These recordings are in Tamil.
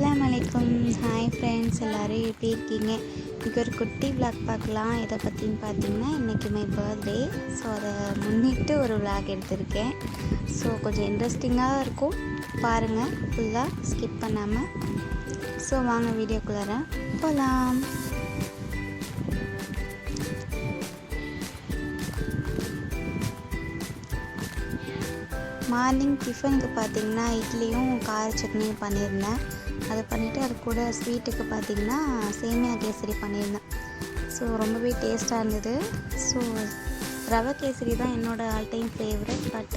அஸ்லாம் அலைக்கும் ஹாய் ஃப்ரெண்ட்ஸ் எல்லோரும் எப்படி இருக்கீங்க? இன்றைக்கி ஒரு குட்டி விளாக் பார்க்கலாம். இதை பற்றின்னு பார்த்தீங்கன்னா இன்றைக்கி மை பர்த்டே ஸோ அதை முன்னிட்டு ஒரு விளாக் எடுத்திருக்கேன். ஸோ கொஞ்சம் இன்ட்ரெஸ்டிங்காக இருக்கும். பாருங்கள் ஃபுல்லாக ஸ்கிப் பண்ணாமல் ஸோ வாங்க வீடியோக்குள்ளார போகலாம் மார்னிங் டிஃபனுக்கு பார்த்தீங்கன்னா இட்லியும் கார சட்னியும் பண்ணியிருந்தேன். அதை பண்ணிவிட்டு அது கூட ஸ்வீட்டுக்கு பார்த்தீங்கன்னா சேமியா கேசரி பண்ணியிருந்தேன். ஸோ ரொம்பவே டேஸ்ட்டாக இருந்தது. ஸோ ரவை கேசரி தான் என்னோடய ஆல் டைம் ஃபேவரட் பட்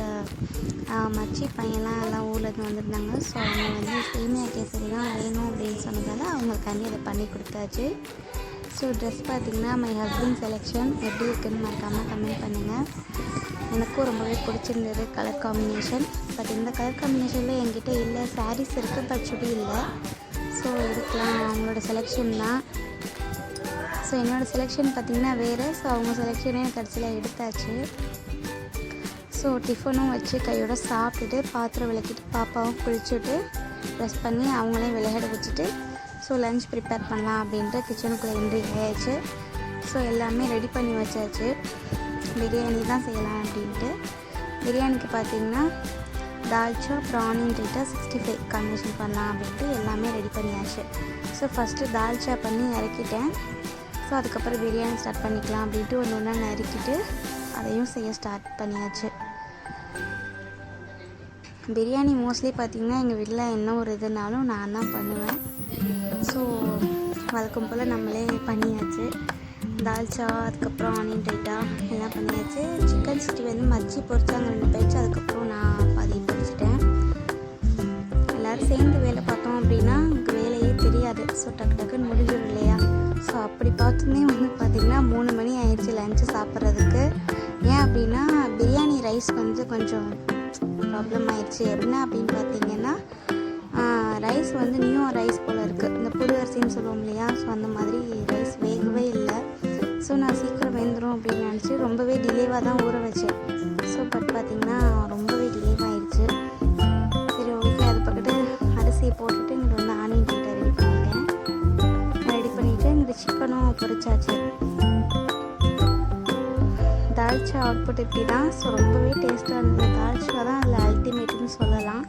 மச்சி பையன்லாம் எல்லாம் ஊர்லேருந்து வந்திருந்தாங்க. ஸோ அவங்க வந்து சேமியா கேசரி தான் வேணும் அப்படின்னு சொன்னதால அவங்களுக்காண்டி அதை பண்ணி கொடுத்தாச்சு. ஸோ ட்ரெஸ் பார்த்தீங்கன்னா மை ஹஸ்பண்ட் செலெக்ஷன் எப்படி இருக்குன்னு மறக்காமல் கமெண்ட் பண்ணுங்கள் எனக்கும் ரொம்பவே பிடிச்சிருந்தது கலர் காம்பினேஷன் பட் இந்த கலர் காம்பினேஷனில் என்கிட்ட இல்லை சாரீஸ் இருக்குது பட் சுடி இல்லை. ஸோ எடுக்கலாம். அவங்களோட செலெக்ஷன் தான். ஸோ என்னோடய செலெக்ஷன் பார்த்திங்கன்னா வேறு. ஸோ அவங்க செலெக்ஷனே கடைசியில் எடுத்தாச்சு. ஸோ டிஃபனும் வச்சு கையோட சாப்பிட்டுட்டு பாத்திரம் விளக்கிட்டு பாப்பாவும் குளிச்சுட்டு ட்ரெஸ் பண்ணி அவங்களையும் விளையாட வச்சுட்டு ஸோ லஞ்ச் ப்ரிப்பேர் பண்ணலாம் அப்படின்ட்டு கிச்சனுக்குள்ளே என்ட்ரி ஆயாச்சு ஸோ எல்லாமே ரெடி பண்ணி வச்சாச்சு. பிரியாணி தான் செய்யலாம் அப்படின்ட்டு. பிரியாணிக்கு பார்த்திங்கன்னா தால்ச்சா ப்ரானின்ட்டு சிக்ஸ்டி ஃபைவ் காம்பினேஷன் பண்ணலாம் அப்படின்ட்டு எல்லாமே ரெடி பண்ணியாச்சு. ஸோ ஃபஸ்ட்டு தால்ச்சா பண்ணி இறக்கிட்டேன். ஸோ அதுக்கப்புறம் பிரியாணி ஸ்டார்ட் பண்ணிக்கலாம் அப்படின்ட்டு ஒன்று ஒன்றா நறுக்கிட்டு அதையும் செய்ய ஸ்டார்ட் பண்ணியாச்சு. பிரியாணி மோஸ்ட்லி பார்த்திங்கன்னா எங்கள் வீட்டில் என்ன ஒரு இதுனாலும் நான் தான் பண்ணுவேன். ஸோ வழக்கம் போல் நம்மளே பண்ணியாச்சு. தால்ச்சா அதுக்கப்புறம் ஆனியன் ரைட்டா எல்லாம் பண்ணியாச்சு. சிக்கன் சிக்ஸ்டி வந்து மச்சி பொரிச்சாங்க ரெண்டு பேச்சு. அதுக்கப்புறம் நான் பாதி பொறிச்சிட்டேன் எல்லோரும் சேர்ந்து வேலை பார்த்தோம் அப்படின்னா நமக்கு வேலையே தெரியாது. ஸோ டக்கு டக்குன்னு முடிஞ்சிடும் இல்லையா? ஸோ அப்படி பார்த்துமே வந்து பார்த்திங்கன்னா மூணு மணி ஆயிடுச்சு லஞ்சு சாப்பிட்றதுக்கு. ஏன் அப்படின்னா பிரியாணி ரைஸ் வந்து கொஞ்சம் ப்ராப்ளம் ஆயிடுச்சு. என்ன அப்படின்னு பார்த்தீங்கன்னா ரைஸ் வந்து நியூ ரைஸ் போல் இருக்குது இந்த புது அரிசின்னு சொல்லுவோம் இல்லையா? ஸோ அந்த மாதிரி ரைஸ் வேகவே இல்லை. ஸோ நான் சீக்கிரம் வெந்துடும் அப்படின்னு நினச்சி ரொம்பவே டிலேவாக தான் ஊற வச்சேன். ஸோ பட் பார்த்திங்கன்னா ரொம்பவே டிலேவ் ஆயிடுச்சு. சரி ஓகே அது பக்கத்து அரிசியை போட்டுட்டு இங்கே வந்து ஆனியன் கிட்ட ரெடி பண்ணிட்டேன். ரெடி பண்ணிவிட்டு இங்கே சிக்கனும் பொரிச்சாச்சு. தால்ச்சா அவுட்புட் இப்படி தான் ஸோ ரொம்பவே டேஸ்ட்டாக இருந்தது. தால்ச்சா தான் அதில் அல்டிமேட்டுன்னு சொல்லலாம்.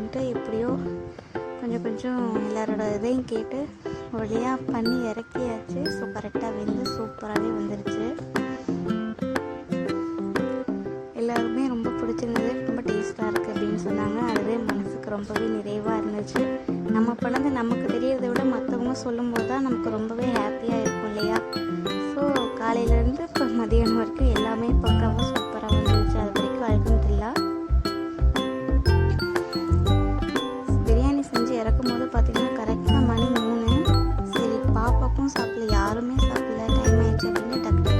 அப்படின்ட்டு எப்படியோ கொஞ்சம் கொஞ்சம் எல்லாரோட இதையும் கேட்டு வழியாக பண்ணி இறக்கியாச்சு. ஸோ கரெக்டாக வெந்து சூப்பராகவே வந்துருச்சு. எல்லாருமே ரொம்ப பிடிச்சிருந்தது. ரொம்ப டேஸ்ட்டாக இருக்குது அப்படின்னு சொன்னாங்க. அதுவே மனசுக்கு ரொம்பவே நிறைவாக இருந்துச்சு. நம்ம பண்ணது நமக்கு தெரியறதை விட மற்றவங்க சொல்லும்போது தான் நமக்கு ரொம்பவே ஹாப்பியாக இருக்கும் இல்லையா? ஸோ ねたく